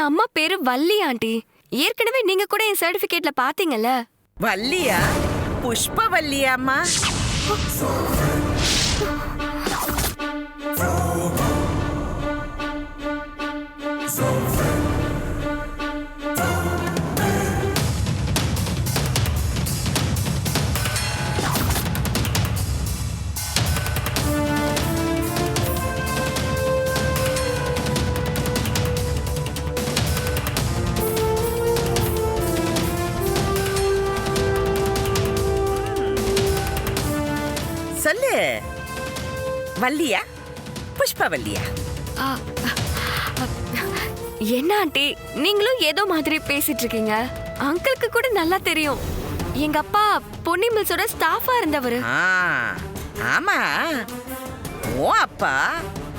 என் அம்மா பேரு வள்ளி ஆண்டி. ஏற்கனவே நீங்க கூட என் சர்டிபிகேட்ல பாத்தீங்கல்ல? வள்ளியா? புஷ்பவல்லியாம்மா சொல்லு. வள்ளியா? புஷ்பவல்லியா ஆ, அ, என்ன ஆண்டி நீங்களும் ஏதோ மாதிரி பேசிட்டு இருக்கீங்க அங்கிளுக்கு கூட நல்லா தெரியும். எங்க அப்பா பொன்னி மில்ஸோட ஸ்டாஃபா இருந்தவரு. ஆ, ஆமா. ஓ அப்பா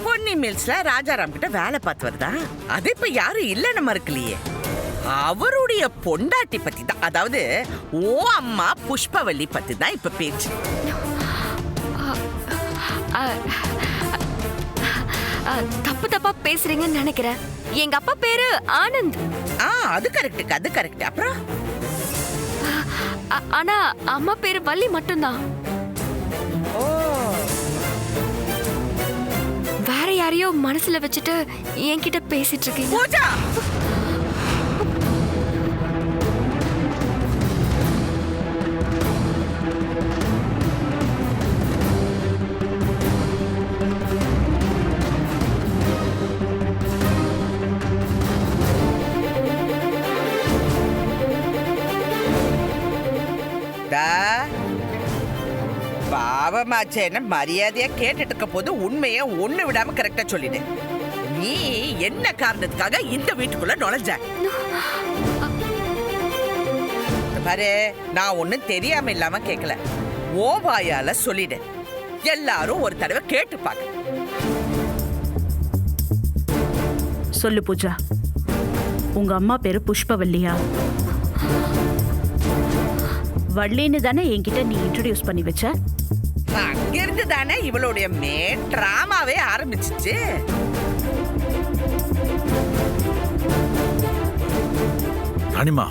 பொன்னி மில்ஸ்ல ராஜாராம் கிட்ட வேலை பார்த்து வருதா அது இப்ப யாரும் இல்லைன்னு மறுக்கலையே. அவருடைய பொண்டாட்டி பத்தி தான் அதாவது ஓ அம்மா புஷ்பவல்லி பத்தி தான் இப்ப பேச்சு. தப்பு தப்பா பேசுறீங்கன்னு நினைக்கிறேன். எங்க அப்பா பேரு ஆனந்த். ஆ அது கரெக்ட் அது கரெக்ட் அப்புறம்? ஆனா அம்மா பேரு வள்ளி மட்டும்தான். வேற யாரையோ மனசுல வச்சுட்டு என்கிட்ட பேசிட்டு இருக்கீங்க. பாவமாச்சேன்னு மரியாதையா கேட்டுட்டு இருக்க போது உண்மையை ஒண்ணு விடாம கரெக்டா சொல்லிடு. நீ என்ன காரணத்துக்காக இந்த வீட்டுக்குள்ள நுழைஞ்ச? பாரு நான் ஒண்ணும் தெரியாம இல்லாம கேட்கல ஓ வாயால சொல்லிடு. எல்லாரும் ஒரு தடவை கேட்டு பாக்க சொல்லு பூஜா. உங்க அம்மா பேரு புஷ்பவல்லியா. வள்ளின்னு தானே என்கிட்ட நீ இன்ட்ரடியூஸ் பண்ணி வச்ச? அங்கிருந்து தானே இவளுடைய மேன் டிராமாவே ஆரம்பிச்சிச்சு. ராணிமா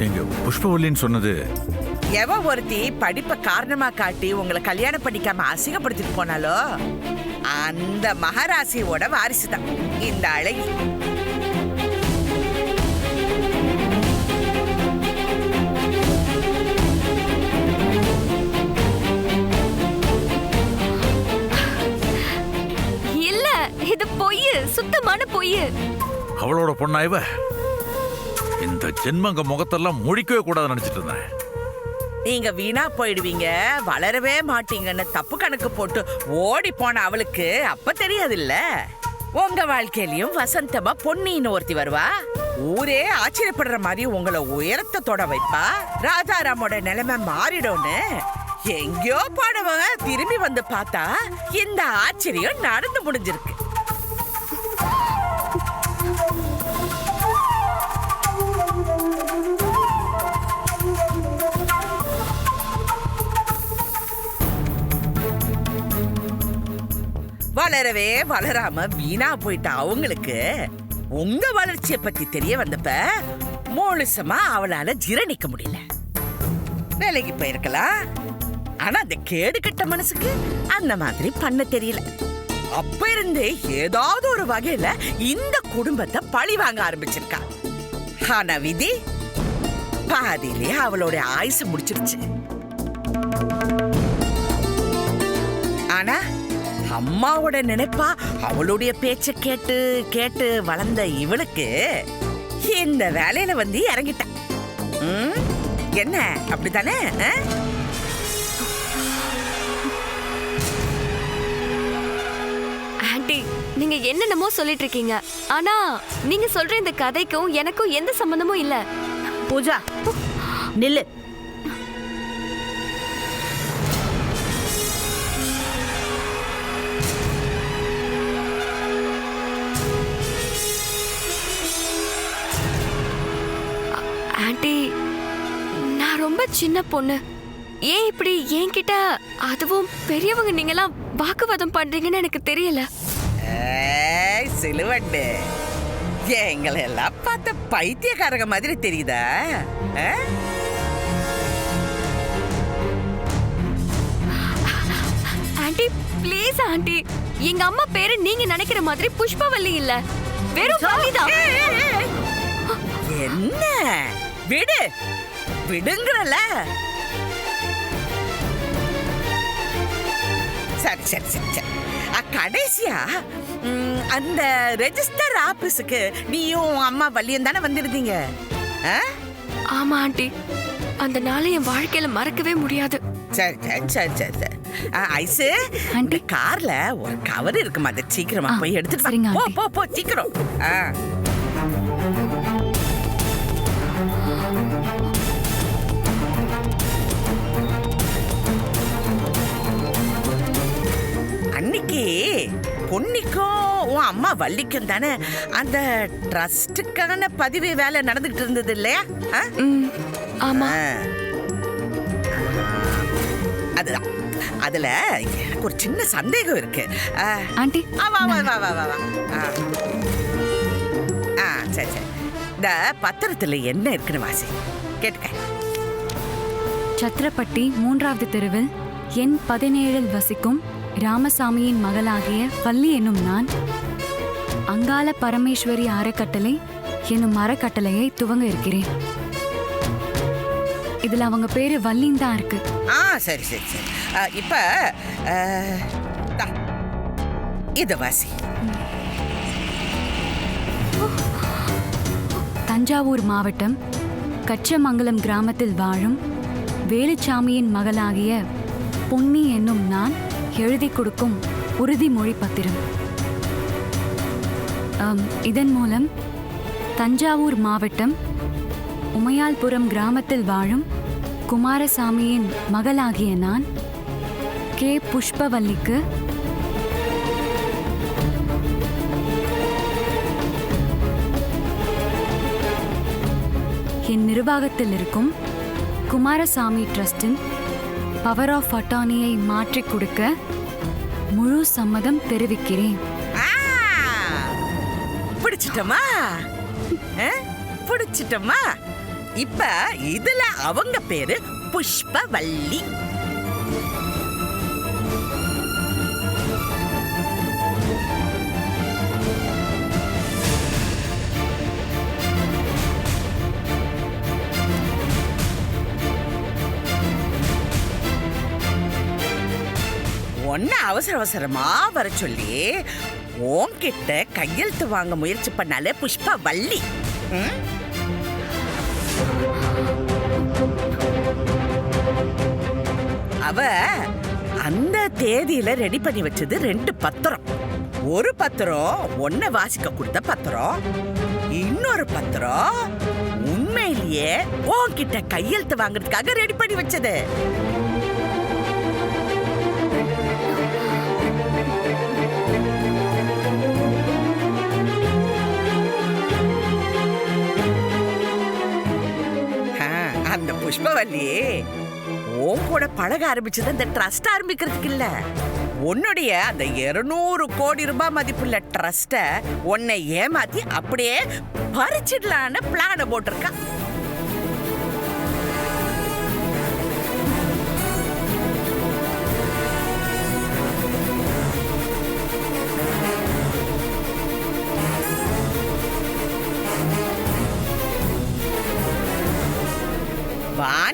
நீங்க புஷ்பவல்லின்னு சொன்னது எவ ஒருத்தி படிப்பை காரணமா காட்டி உங்களை கல்யாணம் பண்ணிக்காம அசிங்கப்படுத்திட்டு போனாலோ அந்த மகாராசியோட வாரிசு தான் இந்த அழகி. பொய். அவளோட பொண்ணா இவ? இந்த ஜென்மங்க முகத்தெல்லாம் முடிக்கவே கூடாதுன்னு நினைச்சிட்டு இருந்தேன். நீங்க வீணா போயிடுவீங்க. வளரவே மாட்டீங்கன்னு தப்பு கணக்கு போட்டு ஓடி போன அவளுக்கு அப்ப தெரியாதுல்ல? உங்க வாழ்க்கையிலயும் வசந்தமா பொன்னின்னு ஒருத்தி வருவா? ஊரே ஆச்சரியப்படுற மாதிரி உங்களை உயரத்தை தொட வைப்பா? ராஜாராமோட நிலைமை மாறிடும்னு. எங்கேயோ போனவங்க திரும்பி வந்து பார்த்தா இந்த ஆச்சரியம் நடந்து முடிஞ்சிருக்கு. வளரவே வளராம வீணா போயிட்ட அவங்களுக்கு? உங்க வளர்ச்சியை பத்தி தெரிய வந்தப்ப மோழுசமா அவளால ஜீரணிக்க முடியல. வேலைக்கு போயிருக்கலாம். ஆனா அந்த கேடு கட்ட மனசுக்கு அந்த மாதிரி பண்ண தெரியல. அப்ப இருந்தே ஏதாவது ஒரு வகையில இந்த குடும்பத்தை பழி வாங்க ஆரம்பிச்சிருக்கா. ஆனா விதி பாதியிலே அவளோட ஆயுசு முடிச்சிருச்சு. ஆனா அம்மாவோட நினைப்பா அவளுடைய பேச்ச கேட்டு கேட்டு வளர்ந்த இவளுக்கு இந்த வேலையில வந்து இறங்கிட்டா. ம்? என்ன? அப்படித்தானே? ஆண்டி நீங்க என்னென்னமோ சொல்லிட்டு இருக்கீங்க. ஆனா நீங்க சொல்ற இந்த கதைக்கும் எனக்கும் எந்த சம்பந்தமும் இல்ல. பூஜா நில்லு. சின்ன பொண்ணு. ஏன் இப்படி என்கிட்ட அதுவும் பெரியவங்க நீங்களாம் வாக்குவாதம் பண்றீங்கன்னு எனக்கு தெரியல. சிலுவண்டு. எங்களை எல்லாம் பார்த்த பைத்தியக்காரங்க மாதிரி தெரியுதா? Aunty please aunty. எங்க அம்மா பேரு நீங்க நினைக்கிற மாதிரி புஷ்பவல்லி இல்ல. வெறும் என்ன? விடு. விடுங்கறல சரி சரி சரி சரி. கடைசியா அந்த ரெஜிஸ்டர் ஆபீஸுக்கு நீயும் அம்மா வள்ளியும் தானே வந்திருந்தீங்க? ஆமா ஆண்டி. அந்த நாளை என் வாழ்க்கையில மறக்கவே முடியாது. சரி சரி சரி சரி சரி. ஐசு அந்த கார்ல ஒரு கவர் இருக்குமா? அதை சீக்கிரமா போய் எடுத்துட்டு சரிங்க, வா. போ ஆண்டி. போ போ சீக்கிரம். ஆ. அன்னைக்கு பொன்னிக்கும் உன் அம்மா வள்ளிக்கும் தானே அந்த ட்ரஸ்ட்டுக்கான பதிவு வேலை நடந்துகிட்டு இருந்தது இல்லையா? ஆமா. அதுதான். அதுல எனக்கு ஒரு சின்ன சந்தேகம் இருக்கு. ஆண்டி. வா வா வா வா வா ஆ. சரி சரி. இந்த பத்திரத்துல என்ன இருக்குன்னு வாசி. கேட்டுக்க. சத்திரப்பட்டி மூன்றாவது தெருவில் எண் பதினேழில் வசிக்கும் ராமசாமியின் மகளாகிய வள்ளி என்னும் நான் அங்காள பரமேஸ்வரி அறக்கட்டளை என்னும் அறக்கட்டளையை துவங்க இருக்கிறேன். இதுல அவங்க பேரு வள்ளின்னு தான் இருக்கு. ஆ சரி சரி சரி. ஆ, இப்ப தா. இத வாசி. தஞ்சாவூர் மாவட்டம் கச்சமங்கலம் கிராமத்தில் வாழும் வேலுச்சாமியின் மகளாகிய பொன்னி என்னும் நான் எழுதி கொடுக்கும் உறுதிமொழி பத்திரம். இதன் மூலம் தஞ்சாவூர் மாவட்டம் உமையால்புரம் கிராமத்தில் வாழும் குமாரசாமியின் மகளாகிய நான் கே. புஷ்பவல்லிக்கு என் நிர்வாகத்தில் இருக்கும் குமாரசாமி ட்ரஸ்டின் பவர் ஆஃப் அட்டானியை மாற்றிக் கொடுக்க முழு சம்மதம் தெரிவிக்கிறேன். ஆ, பிடிச்சிட்டோமா? பிடிச்சிட்டோமா? இப்ப இதுல அவங்க பேரு புஷ்பவல்லி. ஒன்னு அவசர அவசரமா வர சொல்லி உன்கிட்ட கையெழுத்து வாங்க முயற்சி பண்ணாலே புஷ்பா வள்ளி. அவ அந்த தேதியில ரெடி பண்ணி வச்சது ரெண்டு பத்திரம். ஒரு பத்திரம் ஒன்ன வாசிக்க கொடுத்த பத்திரம் இன்னொரு பத்திரம் உண்மையிலேயே உன்கிட்ட கையெழுத்து வாங்குறதுக்காக ரெடி பண்ணி வச்சது. புஷ்பவல்லி உன் கூட பழக ஆரம்பிச்சது அந்த ட்ரஸ்ட் ஆரம்பிக்கிறதுக்கு இல்ல. உன்னுடைய அந்த 200 கோடி ரூபாய் மதிப்புள்ள ட்ரஸ்ட உன்னை ஏமாத்தி அப்படியே பறிச்சிடலான்னு பிளான போட்டிருக்கான்.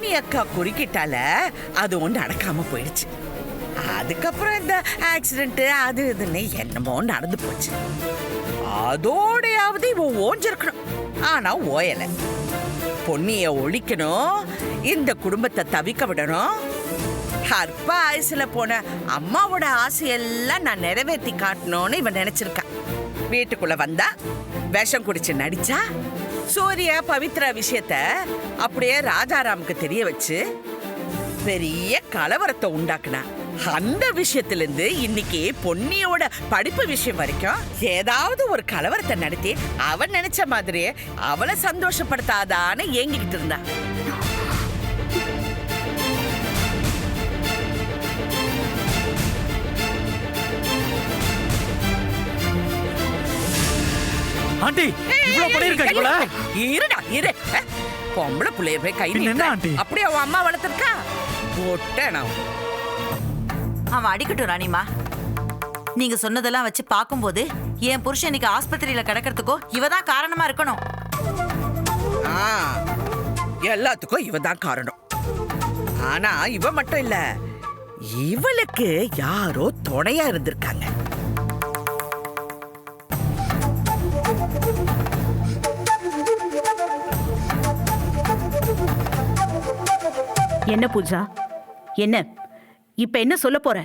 வாணி அக்கா குறுக்கிட்டால அது ஒன்று நடக்காம போயிடுச்சு. அதுக்கப்புறம் இந்த ஆக்சிடென்ட் அது இதுன்னு என்னமோ நடந்து போச்சு. அதோடையாவது இவன் ஓஞ்சிருக்கணும். ஆனா ஓயல. பொன்னிய ஒழிக்கணும் இந்த குடும்பத்தை தவிக்க விடணும். அற்ப ஆயுசுல போன அம்மாவோட ஆசையெல்லாம் நான் நிறைவேற்றி காட்டணும்னு இவன் நினைச்சிருக்கான். வீட்டுக்குள்ள வந்தா விஷம் குடிச்சு நடிச்சா சூர்யா பவித்ரா விஷயத்த அப்படியே ராஜாராமுக்கு தெரிய வச்சு பெரிய கலவரத்தை உண்டாக்குனா. அந்த விஷயத்துல இருந்து இன்னைக்கு பொன்னியோட படிப்பு விஷயம் வரைக்கும் ஏதாவது ஒரு கலவரத்தை நடத்தி அவன் நினைச்ச மாதிரியே அவளை சந்தோஷப்படுத்தாதான்னு ஏங்கிக்கிட்டு இருந்தா. ஆண்டி! இவ்வளவு பண்ணிருக்காங்க இவள? இருடா இரு. பொம்பளை புள்ளைய போய் கை பின்ன என்ன. ஆண்டி? அப்படியே அவன் அம்மா வளர்த்துருக்கா? போட்டேன் நான். அவன் அடிக்கட்டும் ராணிமா நீங்க சொன்னதெல்லாம் வச்சு பார்க்கும்போது என் புருஷன் இன்னைக்கு ஆஸ்பத்திரியில கிடக்கிறதுக்கோ இவ தான் காரணமா இருக்கணும். ஆ, எல்லாத்துக்கும் இவ தான் காரணம். ஆனா இவ மட்டும் இல்ல இவளுக்கு யாரோ துணையா இருந்திருக்காங்க. என்ன பூஜா? என்ன? இப்ப என்ன சொல்ல போற?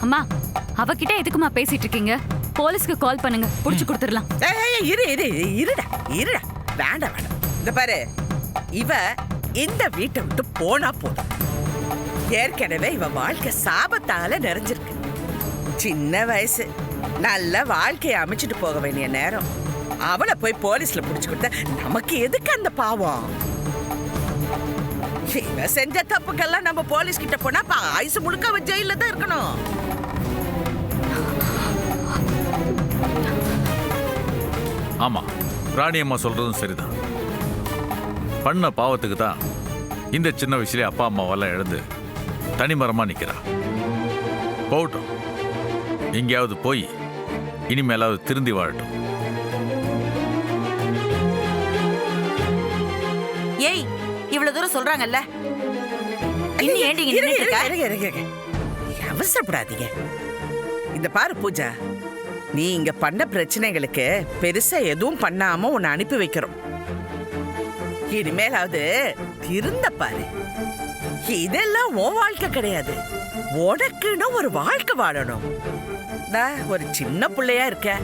அம்மா அவகிட்ட எதுக்குமா பேசிட்டு இருக்கீங்க போலீஸ்க்கு கால் பண்ணுங்க புடிச்சு கொடுத்துடலாம் ஏய், ஏய், இரு இரு இருடா இருடா. வேண்டாம் வேண்டாம். இந்த பாரு இவ இந்த வீட்டை விட்டு போனா போதும். ஏற்கனவே இவ வாழ்க்கை சாபத்தால நிறைஞ்சிருக்கு. சின்ன வயசு நல்ல வாழ்க்கையை அமைச்சிட்டு போக வேண்டிய நேரம். அவளை போய் போலீஸ்ல புடிச்சு கொடுத்த நமக்கு எதுக்கு அந்த பாவம்? இவ செஞ்ச தப்புக்கெல்லாம் நம்ம போலீஸ் கிட்ட போனா ஆயுசு முழுக்க அவ ஜெயில தான் இருக்கணும். ஆமா ராணி அம்மா சொல்றதும் சரிதான். பண்ண பாவத்துக்கு தான் இந்த சின்ன வயசுலேயே அப்பா அம்மாவெல்லாம் எழுந்து தனிமரமா நிக்கிறா. போகட்டும். எங்கேயாவது போய் இனிமேலாவது திருந்தி வாழட்டும். தூரம் சொல்றாங்கல்ல? இன்னும் ஏண்டி இங்க இருங்க? இருங்க, இருங்க. அவசரப்படாதீங்க. இந்த பாரு பூஜா நீ இங்க பண்ண பிரச்சனைகளுக்கு பெருசா எதுவும் பண்ணாம உன்னை அனுப்பி வைக்கிறோம் இனிமேலாவது திருந்த பாரு. இதெல்லாம் உன் வாழ்க்கை கிடையாது. உனக்குன்னு ஒரு வாழ்க்கை வாழணும். நான் ஒரு சின்ன பிள்ளையா இருக்க.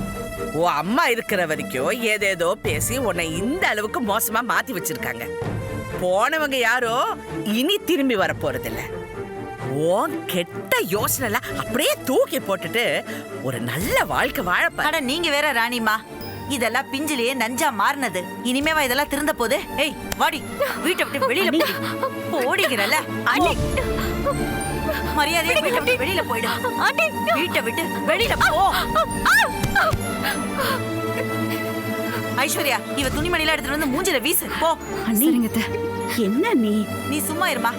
உன் அம்மா இருக்கிற வரைக்கும் ஏதேதோ பேசி உன்னை இந்த அளவுக்கு மோசமா மாத்தி வச்சிருக்காங்க. போனவங்க யாரோ இனி திரும்பி வர போறதில்ல உன் கெட்ட யோசனை அப்படியே தூக்கி போட்டுட்டு ஒரு நல்ல வாழ்க்கை வாழப்ப அட நீங்க வேற ராணிமா இதெல்லாம் பிஞ்சிலேயே நஞ்சா மாறினது. இனிமேவா இதெல்லாம் திருந்த போது ஏய் வாடி வீட்டை விட்டு வெளியில போடி ஓடிக்கிறல்ல. மரியாதையா வீட்டை விட்டு வெளியில போயிடு. வீட்டை விட்டு வெளியில போ. ஐஸ்வர்யா இவ துணிமணிலாம் எடுத்துட்டு வந்து மூஞ்சில வீசு. போ. அண்ணி. சரிங்க. என்ன நீ? நீ சும்மா இருமா.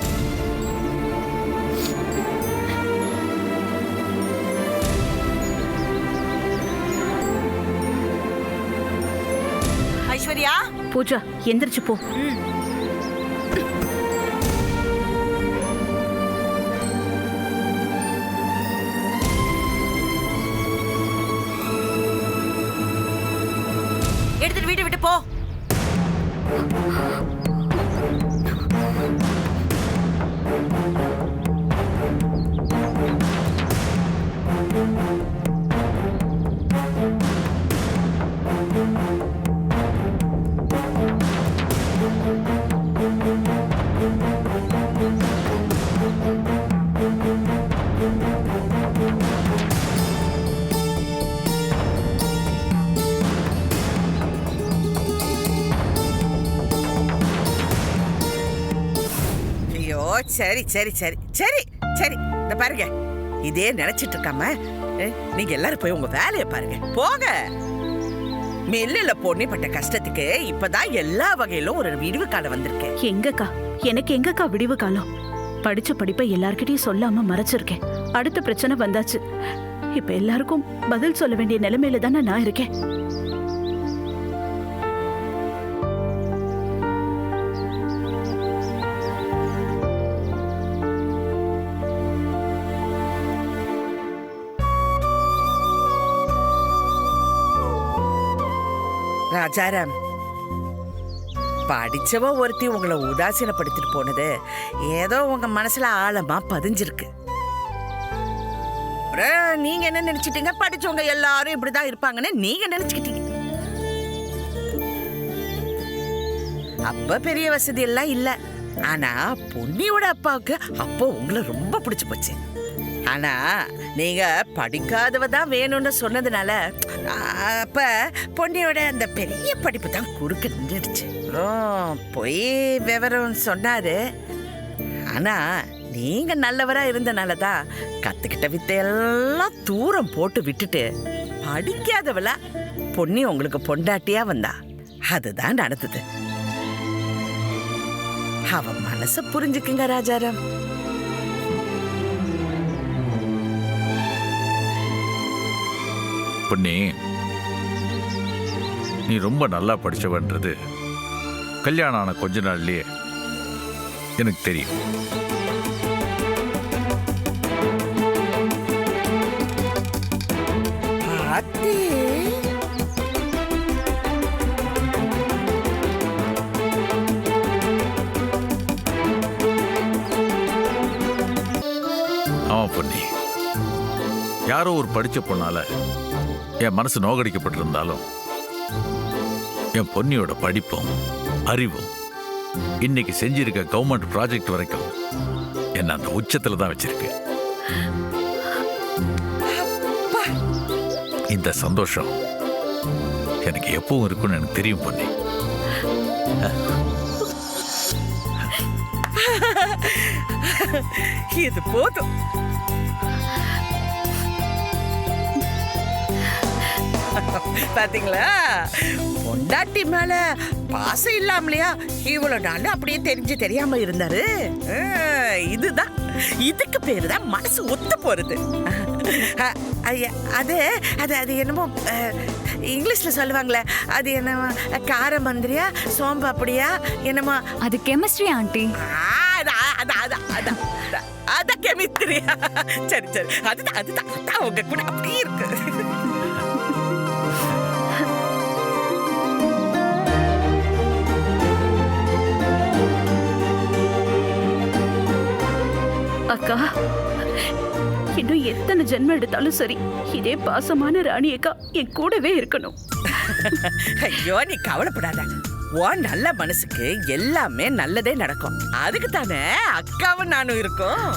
ஐஸ்வர்யா? பூஜா எந்திரிச்சு போ. சரி சரி சரி சரி சரி. இந்த பாருங்க. இதே நினைச்சிட்டு இருக்காம நீங்க எல்லாரும் போய் உங்க வேலையை பாருங்க. போங்க. மில்லுல பொண்ணிப்பட்ட கஷ்டத்துக்கு இப்பதான் எல்லா வகையிலும் ஒரு விடிவு காலம் வந்திருக்கு. எங்கக்கா? எனக்கு எங்கக்கா விடிவு காலம்? படிச்ச படிப்பை எல்லார்கிட்டயும் சொல்லாம மறைச்சிருக்கேன். அடுத்த பிரச்சனை வந்தாச்சு. இப்ப எல்லாருக்கும் பதில் சொல்ல வேண்டிய நிலைமையில தானே நான் இருக்கேன். ராஜாராம். படிச்சவ ஒருத்தி உங்களை உதாசீனப்படுத்திட்டு போனது. ஏதோ உங்க மனசுல ஆழமா பதிஞ்சிருக்கு. அப்புறம் நீங்க என்ன நினைச்சிட்டீங்க? படிச்சவங்க எல்லாரும் இப்படிதான் இருப்பாங்கன்னு நீங்க நினைச்சுக்கிட்டீங்க. அப்ப பெரிய வசதி எல்லாம் இல்ல. ஆனா பொன்னியோட அப்பாவுக்கு அப்போ உங்களை ரொம்ப பிடிச்சு போச்சு. ஆனா நீங்க படிக்காதவ தான் வேணும்னு சொன்னதுனால அப்ப பொன்னியோட அந்த பெரிய படிப்பு தான் கொடுக்க நின்றுடுச்சு. பொய் போய் விவரம் சொன்னாரு. ஆனா நீங்க நல்லவரா இருந்தனால தான் கத்துக்கிட்ட வித்தையெல்லாம் தூரம் போட்டு விட்டுட்டு படிக்காதவள பொன்னி உங்களுக்கு பொண்டாட்டியா வந்தா. அதுதான் நடந்தது. அவன் மனசை புரிஞ்சுக்குங்க ராஜாராம். பொன்னி நீ ரொம்ப நல்லா படிச்சவன்றது கல்யாணம் ஆன கொஞ்ச நாள்லயே எனக்கு தெரியும். ஆமா பொன்னி. யாரோ ஒரு படிச்ச பொண்ணால என் மனசு நோகடிக்கப்பட்டிருந்தாலும் என் பொன்னியோட படிப்பும் அறிவும் இன்னைக்கு செஞ்சிருக்க கவர்மெண்ட் ப்ராஜெக்ட் வரைக்கும் என்ன அந்த உச்சத்தில் தான் வச்சிருக்கு. இந்த சந்தோஷம் எனக்கு எப்பவும் இருக்கும்னு எனக்கு தெரியும் பொன்னி. இது போதும். பாத்தீங்களா? பொண்டாட்டி மேல பாசம் இல்லாமலையா இவ்வளவு நாள் அப்படியே தெரிஞ்சு தெரியாம இருந்தாரு. இதுதான். இதுக்கு பேரு தான் மனசு ஒத்து போறது. அது அது அது என்னமோ இங்கிலீஷ்ல சொல்லுவாங்களே அது என்னமோ கார மந்திரியா சோம்பு அப்படியா என்னமோ. அது கெமிஸ்ட்ரி ஆண்டி. அதான், கெமிஸ்ட்ரியா. சரி சரி. அதுதான் அதுதான். உங்க கூட அப்படியே இருக்கு. அக்கா இன்னும் எத்தனை ஜென்மம் எடுத்தாலும் சரி இதே பாசமான ராணி அக்கா என் கூடவே இருக்கணும். ஐயோ நீ கவலைப்படாத. உன் நல்ல மனசுக்கு எல்லாமே நல்லதே நடக்கும். அதுக்கு தானே அக்காவும் நானும் இருக்கோம்.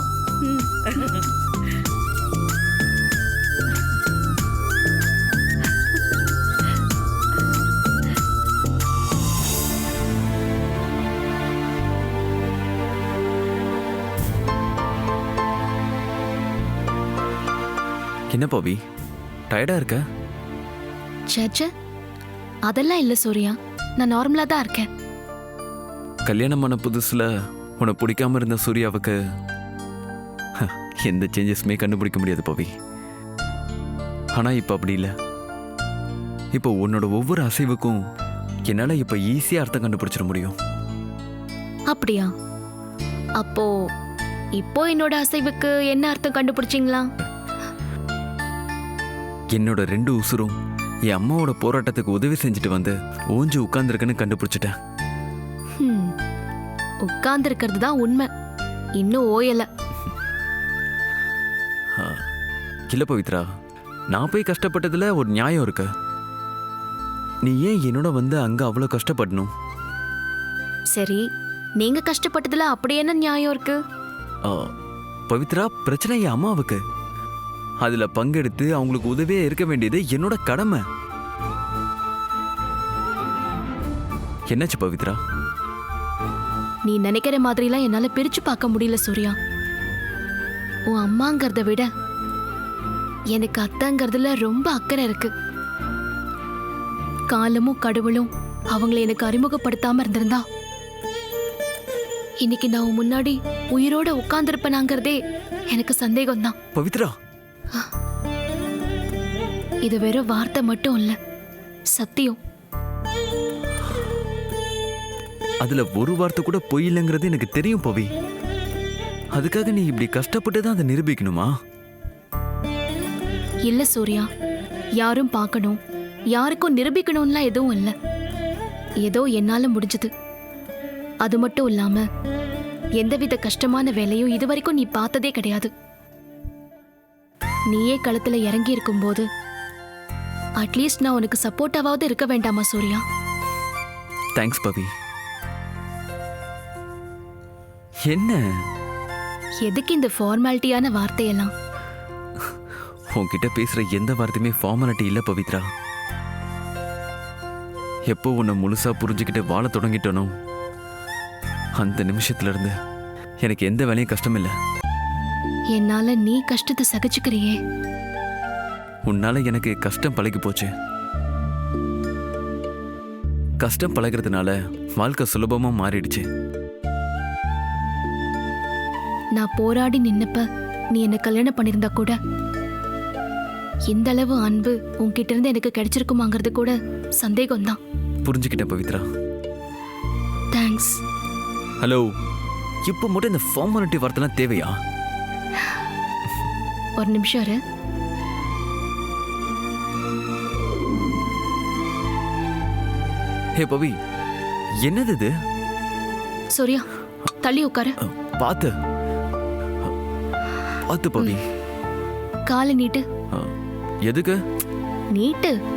என்ன பவி டயர்டா இருக்க? சேச்சே அதெல்லாம் இல்ல சூர்யா. நான் நார்மலா தான் இருக்கேன். கல்யாணம் பண்ண புதுசுல உன்னை பிடிக்காம இருந்த சூர்யாவுக்கு ஹ, எந்த சேஞ்சஸுமே கண்டுபிடிக்க முடியாது பவி ஆனா இப்ப அப்படி இல்ல. இப்போ உன்னோட ஒவ்வொரு அசைவுக்கும் என்னால இப்ப ஈஸியா அர்த்தம் கண்டுபிடிச்சிட முடியும். அப்படியா? அப்போ இப்போ என்னோட அசைவுக்கு என்ன அர்த்தம் கண்டுபிடிச்சிங்களா? என்னோட ரெண்டு உசுரும் என் அம்மாவோட போராட்டத்துக்கு உதவி செஞ்சுட்டு வந்து ஓஞ்சு உட்கார்ந்துருக்குன்னு கண்டுபிடிச்சிட்டேன். உட்கார்ந்திருக்கிறது தான் உண்மை. இன்னும் ஓயல. இல்ல பவித்ரா நான் போய் கஷ்டப்பட்டதுல ஒரு நியாயம் இருக்கு. நீ ஏன் என்னோட வந்து அங்க அவ்வளோ கஷ்டப்படணும்? சரி நீங்க கஷ்டப்பட்டதுல அப்படி என்ன நியாயம் இருக்கு? பவித்ரா பிரச்சனை என் அம்மாவுக்கு. அதுல பங்கெடுத்து அவங்களுக்கு உதவியா இருக்க வேண்டியது என்னோட கடமை. என்னாச்சு பவித்ரா? நீ நினைக்கிற மாதிரிலாம் என்னால பிரிச்சு பார்க்க முடியல சூர்யா. உன் அம்மாங்கிறத விட எனக்கு அத்தைங்கிறதுல ரொம்ப அக்கறை இருக்கு. காலமும் கடவுளும் அவங்கள எனக்கு அறிமுகப்படுத்தாம இருந்திருந்தா இன்னைக்கு நான் முன்னாடி உயிரோட உட்கார்ந்துருப்பேனாங்கிறதே எனக்கு சந்தேகம்தான். பவித்ரா! இது வெறும் வார்த்தை மட்டும் இல்ல. சத்தியம். அதுல ஒரு வார்த்தை கூட பொய் இல்லைங்கிறது எனக்கு தெரியும் பவி. அதுக்காக நீ இப்படி கஷ்டப்பட்டு தான் அதை நிரூபிக்கணுமா? இல்ல சூர்யா. யாரும் பார்க்கணும். யாருக்கும் நிரூபிக்கணும்லாம் எதுவும் இல்ல. ஏதோ என்னால முடிஞ்சது. அது மட்டும் இல்லாம எந்தவித கஷ்டமான வேலையும் இதுவரைக்கும் நீ பார்த்ததே கிடையாது. நீயே களத்துல இறங்கி இருக்கும்போது அட்லீஸ்ட் நான் உனக்கு சப்போர்ட்டாவது இருக்க வேண்டாமா சூர்யா? தேங்க்ஸ் பவி. என்ன? எதுக்கு இந்த ஃபார்மாலிட்டியான வார்த்தையெல்லாம்? உன்கிட்ட பேசுற எந்த வார்த்தையுமே ஃபார்மாலிட்டி இல்ல பவித்ரா. எப்போ உன்னை முழுசா புரிஞ்சுக்கிட்டு வாழ தொடங்கிட்டனோ அந்த நிமிஷத்துல இருந்து எனக்கு எந்த வேலையும் கஷ்டம் இல்லை என்னால நீ கஷ்டத்தை சகிச்சுக்கிறியே. உன்னால எனக்கு கஷ்டம் பழகி போச்சு. கஷ்டம் பழகிறதுனால வாழ்க்கை சுலபமா மாறிடுச்சு. நான் போராடி நின்னப்ப நீ என்ன கல்யாணம் பண்ணிருந்தா கூட இந்த அளவு அன்பு உன்கிட்ட இருந்து எனக்கு கிடைச்சிருக்குமாங்கிறது கூட சந்தேகம்தான். புரிஞ்சுக்கிட்டேன் பவித்ரா. தேங்க்ஸ் ஹலோ இப்போ மட்டும் இந்த ஃபார்மாலிட்டி வார்த்தைலாம் தேவையா? ஒரு நிமிஷம் இரு. ஹே பவி. என்னது இது? சூர்யா தள்ளி உட்காரு. அ, பார்த்து. பார்த்து பவி. காலை நீட்டு. எதுக்கு? நீட்டு.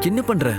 என்ன பண்ற?